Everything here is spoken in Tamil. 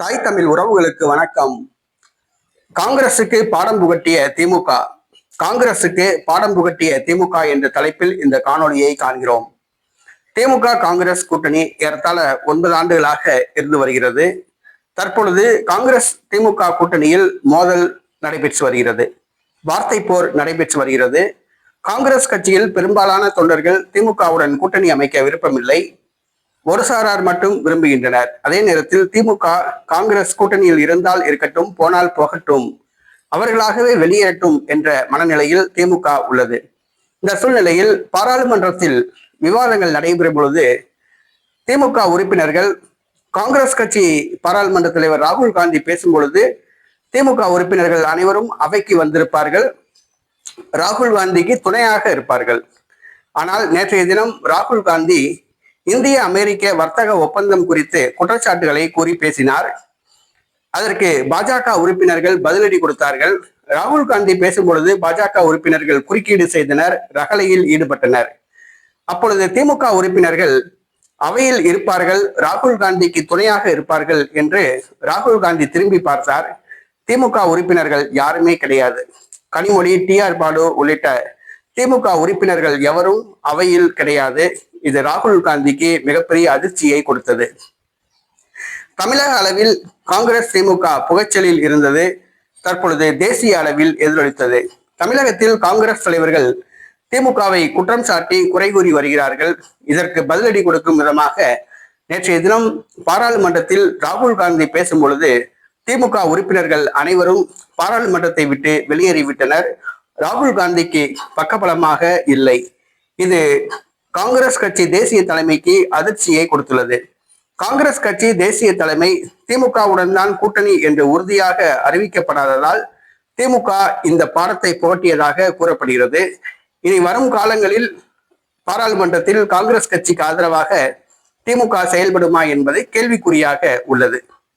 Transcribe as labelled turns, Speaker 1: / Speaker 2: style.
Speaker 1: தாய் தமிழ் உறவுகளுக்கு வணக்கம். காங்கிரசுக்கு பாடம் புகட்டிய திமுக. காங்கிரசுக்கு பாடம் புகட்டிய திமுக என்ற தலைப்பில் இந்த காணொலியை காண்கிறோம். திமுக காங்கிரஸ் கூட்டணி ஏறத்தாழ ஒன்பது ஆண்டுகளாக இருந்து வருகிறது. தற்பொழுது காங்கிரஸ் திமுக கூட்டணியில் மோதல் நடைபெற்று வருகிறது. வார்த்தை போர் நடைபெற்று வருகிறது. காங்கிரஸ் கட்சியில் பெரும்பாலான தொண்டர்கள் திமுகவுடன் கூட்டணி அமைக்க விருப்பமில்லை. ஒரு சாரார் மட்டும் விரும்புகின்றனர். அதே நேரத்தில் திமுக காங்கிரஸ் கூட்டணியில் இருந்தால் இருக்கட்டும் போனால் போகட்டும். அவர்களாகவே வெளியேறட்டும் என்ற மனநிலையில் திமுக உள்ளது. இந்த சூழ்நிலையில் பாராளுமன்றத்தில் விவாதங்கள் நடைபெறும் பொழுது திமுக உறுப்பினர்கள் காங்கிரஸ் கட்சி பாராளுமன்ற தலைவர் ராகுல் காந்தி பேசும் பொழுது திமுக உறுப்பினர்கள் அனைவரும் அவைக்கு வந்திருப்பார்கள். ராகுல் காந்திக்கு துணையாக இருப்பார்கள். ஆனால் நேற்றைய தினம் ராகுல் காந்தி இந்திய அமெரிக்க வர்த்தக ஒப்பந்தம் குறித்து குற்றச்சாட்டுகளை கூறி பேசினார். அதற்கு பாஜக உறுப்பினர்கள் பதிலடி கொடுத்தார்கள். ராகுல் காந்தி பேசும்பொழுது பாஜக உறுப்பினர்கள் குறுக்கீடு செய்தனர் ரகளையில் ஈடுபட்டனர். அப்பொழுது திமுக உறுப்பினர்கள் அவையில் இருப்பார்கள் ராகுல் காந்திக்கு துணையாக இருப்பார்கள் என்று ராகுல் காந்தி திரும்பி பார்த்தார். திமுக உறுப்பினர்கள் யாருமே கிடையாது. கனிமொழி டி ஆர் பாலு உள்ளிட்ட திமுக உறுப்பினர்கள் எவரும் அவையில் கிடையாது. இது ராகுல் காந்திக்கு மிகப்பெரிய அதிர்ச்சியை கொடுத்தது. தமிழக அளவில் காங்கிரஸ் திமுக புகைச்சலில் இருந்தது தற்பொழுது தேசிய அளவில் எதிரொலித்தது. தமிழகத்தில் காங்கிரஸ் தலைவர்கள் திமுகவை குற்றம் சாட்டி குறை கூறி வருகிறார்கள். இதற்கு பதிலடி கொடுக்கும் விதமாக நேற்றைய தினம் பாராளுமன்றத்தில் ராகுல் காந்தி பேசும் பொழுது திமுக உறுப்பினர்கள் அனைவரும் பாராளுமன்றத்தை விட்டு வெளியேறிவிட்டனர். ராகுல் காந்திக்கு பக்கபலமாக இல்லை. இது காங்கிரஸ் கட்சி தேசிய தலைமைக்கு அதிர்ச்சியை கொடுத்துள்ளது. காங்கிரஸ் கட்சி தேசிய தலைமை திமுகவுடன் தான் கூட்டணி என்று உறுதியாக அறிவிக்கப்படாததால் திமுக இந்த பாடத்தை புகட்டியதாக கூறப்படுகிறது. இனி வரும் காலங்களில் பாராளுமன்றத்தில் காங்கிரஸ் கட்சிக்கு ஆதரவாக திமுக செயல்படுமா என்பது கேள்விக்குறியாக உள்ளது.